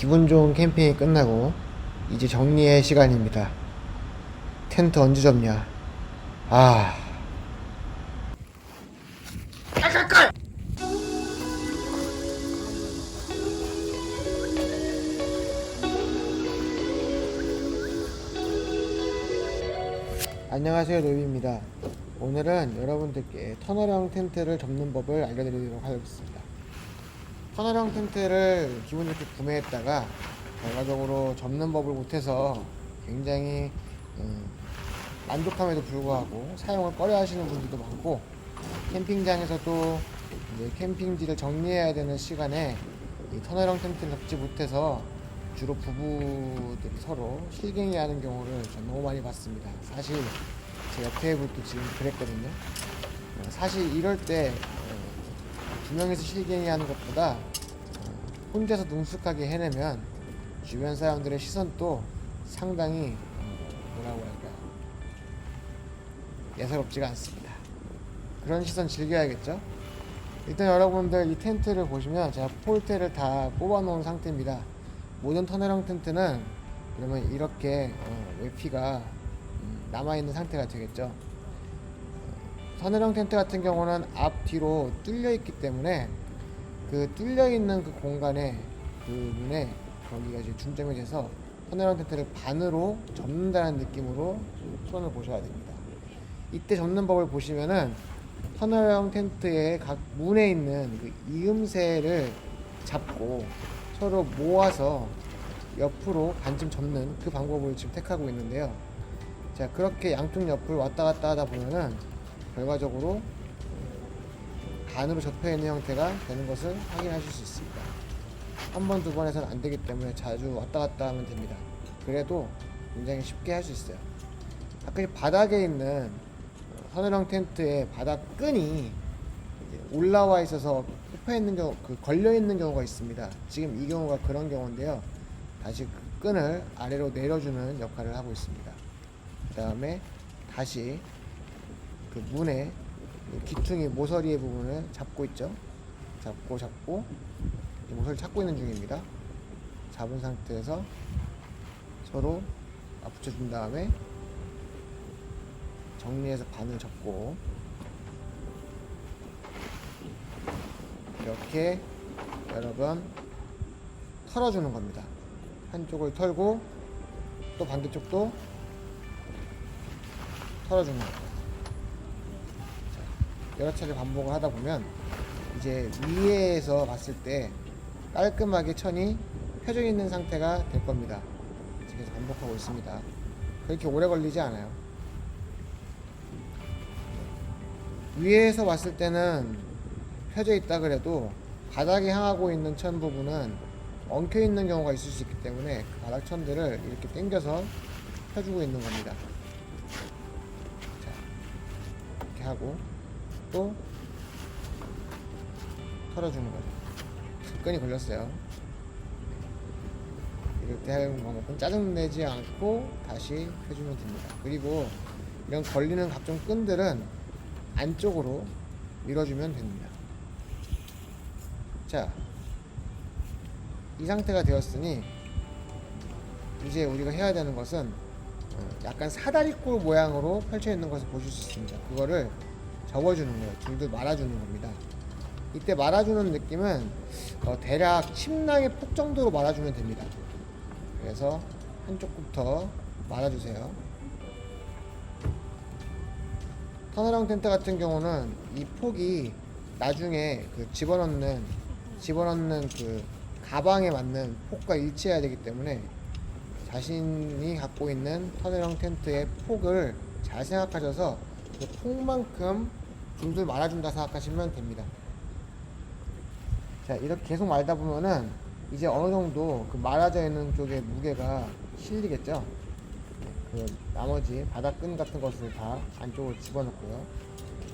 기분 좋은 캠핑이 끝나고 이제 정리의 시간입니다. 텐트 언제 접냐? 아. 안녕하세요 노비입니다. 오늘은 여러분들께 터널형 텐트를 접는 법을 알려드리도록 하겠습니다. 터널형 텐트를 기분 좋게 구매했다가 결과적으로 접는 법을 못해서 굉장히 음, 만족함에도 불구하고 사용을 꺼려 하시는 분들도 많고 캠핑장에서도 이제 캠핑지를 정리해야 되는 시간에 이 터널형 텐트를 접지 못해서 주로 부부들이 서로 실갱이 하는 경우를 전 너무 많이 봤습니다. 사실 제 옆에 분도 지금 그랬거든요. 어, 사실 이럴 때 어, 두 명이서 실갱이 하는 것보다 어, 혼자서 능숙하게 해내면 주변 사람들의 시선도 상당히 어, 뭐라고 할까요? 예사롭지가 않습니다. 그런 시선 즐겨야겠죠? 일단 여러분들 이 텐트를 보시면 제가 폴대를 다 뽑아 놓은 상태입니다. 모든 터널형 텐트는 그러면 이렇게 어, 외피가 음, 남아있는 상태가 되겠죠. 어, 터널형 텐트 같은 경우는 앞 뒤로 뚫려 있기 때문에 그 뚫려 있는 그 공간에 그 문에 거기가 이제 중점이 돼서 터널형 텐트를 반으로 접는다는 느낌으로 수건을 보셔야 됩니다. 이때 접는 법을 보시면은 터널형 텐트의 각 문에 있는 그 이음새를 잡고 서로 모아서 옆으로 반쯤 접는 그 방법을 지금 택하고 있는데요. 자, 그렇게 양쪽 옆을 왔다 갔다 하다 보면은 결과적으로 반으로 접혀 있는 형태가 되는 것을 확인하실 수 있습니다. 한 번, 두 번에서는 안 되기 때문에 자주 왔다 갔다 하면 됩니다. 그래도 굉장히 쉽게 할 수 있어요. 아까 이 바닥에 있는 어, 하늘형 텐트의 바닥 끈이 올라와 있어서 굽혀 있는 경우, 그 걸려 있는 경우가 있습니다. 지금 이 경우가 그런 경우인데요. 다시 그 끈을 아래로 내려주는 역할을 하고 있습니다. 그 다음에 다시 그 문에 이 기퉁이 모서리의 부분을 잡고 있죠. 잡고 잡고 이 모서리 찾고 있는 중입니다. 잡은 상태에서 서로 붙여준 다음에 정리해서 반을 접고 이렇게 여러 번 털어주는 겁니다. 한쪽을 털고 또 반대쪽도 털어주는 거예요. 자, 여러 차례 반복을 하다 보면 이제 위에서 봤을 때 깔끔하게 천이 펴져 있는 상태가 될 겁니다. 계속 반복하고 있습니다. 그렇게 오래 걸리지 않아요. 위에서 봤을 때는 펴져 있다 그래도 바닥에 향하고 있는 천 부분은 엉켜 있는 경우가 있을 수 있기 때문에 그 바닥 천들을 이렇게 당겨서 펴주고 있는 겁니다. 자, 이렇게 하고 또 털어주는 거죠. 끈이 걸렸어요. 때 하는 방법은 짜증내지 않고 다시 펴주면 됩니다. 그리고 이런 걸리는 각종 끈들은 안쪽으로 밀어주면 됩니다. 자, 이 상태가 되었으니 이제 우리가 해야 되는 것은 어, 약간 사다리꼴 모양으로 펼쳐 있는 것을 보실 수 있습니다. 그거를 접어주는 거예요. 줄들 말아주는 겁니다. 이때 말아주는 느낌은 어, 대략 침낭의 폭 정도로 말아주면 됩니다. 그래서 한쪽부터 말아주세요. 터널형 텐트 같은 경우는 이 폭이 나중에 그 집어넣는 집어넣는 그 가방에 맞는 폭과 일치해야 되기 때문에 자신이 갖고 있는 터널형 텐트의 폭을 잘 생각하셔서 그 폭만큼 줄줄 말아준다 생각하시면 됩니다. 자 이렇게 계속 말다 보면은 이제 어느 정도 그 말아져 있는 쪽의 무게가 실리겠죠. 그 나머지 바닥끈 같은 것을 다 안쪽으로 집어넣고요.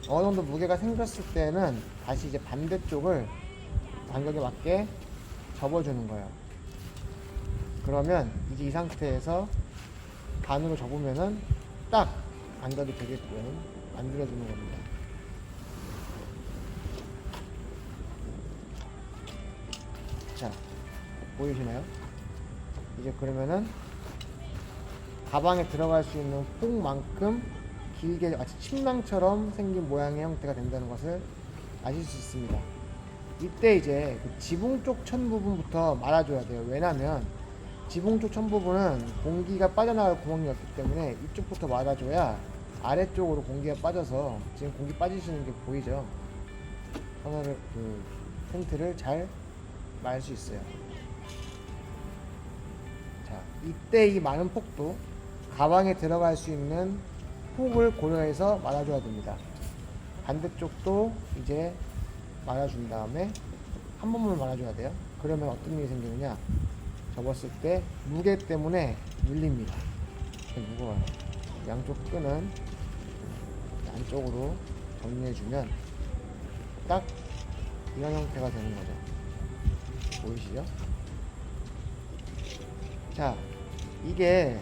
어느 정도 무게가 생겼을 때는 다시 이제 반대쪽을 간격에 맞게 접어주는 거예요. 그러면 이제 이 상태에서 반으로 접으면은 딱 간격이 되게끔 만들어주는 겁니다. 보이시나요? 이제 그러면은 가방에 들어갈 수 있는 폭만큼 길게 마치 침낭처럼 생긴 모양의 형태가 된다는 것을 아실 수 있습니다. 이때 이제 그 지붕 쪽 천 부분부터 말아줘야 돼요. 왜냐면 지붕 쪽 천 부분은 공기가 빠져나갈 구멍이 없기 때문에 이쪽부터 말아줘야 아래쪽으로 공기가 빠져서 지금 공기 빠지시는 게 보이죠? 터널을 그 텐트를 잘 말 수 있어요. 자, 이때 이 많은 폭도 가방에 들어갈 수 있는 폭을 고려해서 말아줘야 됩니다. 반대쪽도 이제 말아준 다음에 한 번만 말아줘야 돼요. 그러면 어떤 일이 생기느냐? 접었을 때 무게 때문에 눌립니다. 무거워요. 양쪽 끈은 안쪽으로 정리해주면 딱 이런 형태가 되는 거죠. 보이시죠? 자, 이게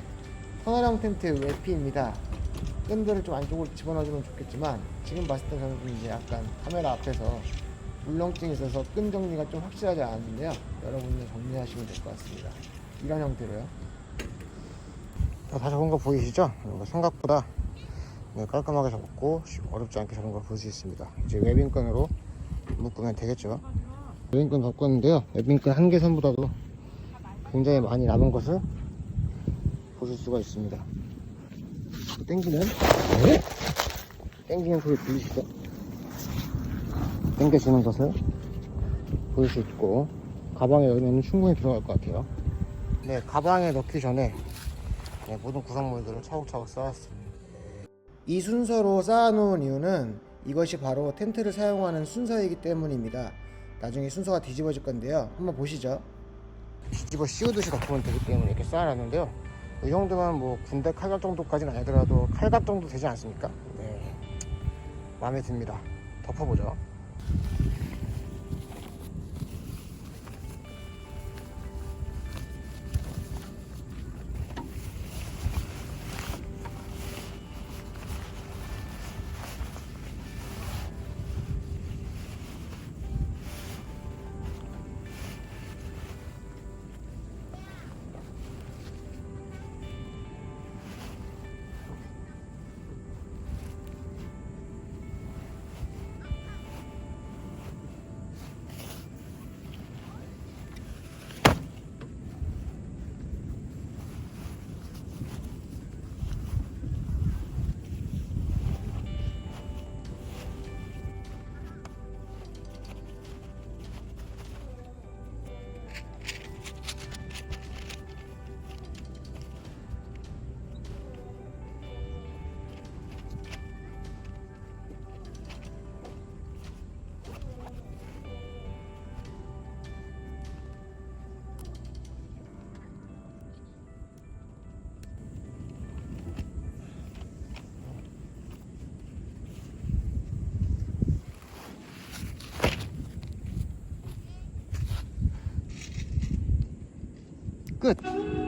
터널형 텐트의 외피입니다. 끈들을 좀 안쪽으로 집어넣어주면 좋겠지만 지금 봤을 때 저는 좀 이제 약간 카메라 앞에서 물렁증이 있어서 끈 정리가 좀 확실하지 않은데요. 여러분이 정리하시면 될 것 같습니다. 이런 형태로요. 다 접은 거 보이시죠? 생각보다 네, 깔끔하게 접었고 어렵지 않게 접은 걸 볼 수 있습니다. 이제 웨빙끈으로 묶으면 되겠죠. 웨빙끈 바꿨는데요. 웨빙끈 한 개 선보다도 굉장히 많이 남은 것을 보실 수가 있습니다. 땡기는 땡기는 소리 들리시죠? 땡겨지는 것을 볼수 있고 가방에 넣으면 충분히 들어갈 것 같아요. 네, 가방에 넣기 전에 네, 모든 구성물들을 차곡차곡 쌓았습니다. 이 순서로 쌓아놓은 이유는 이것이 바로 텐트를 사용하는 순서이기 때문입니다. 나중에 순서가 뒤집어질 건데요. 한번 보시죠. 뒤집어 씌우듯이 덮으면 되기 때문에 이렇게 쌓아놨는데요. 이 정도면 뭐 군대 칼각 정도까지는 아니더라도 칼각 정도 되지 않습니까? 네. 마음에 듭니다. 덮어보죠. 끝!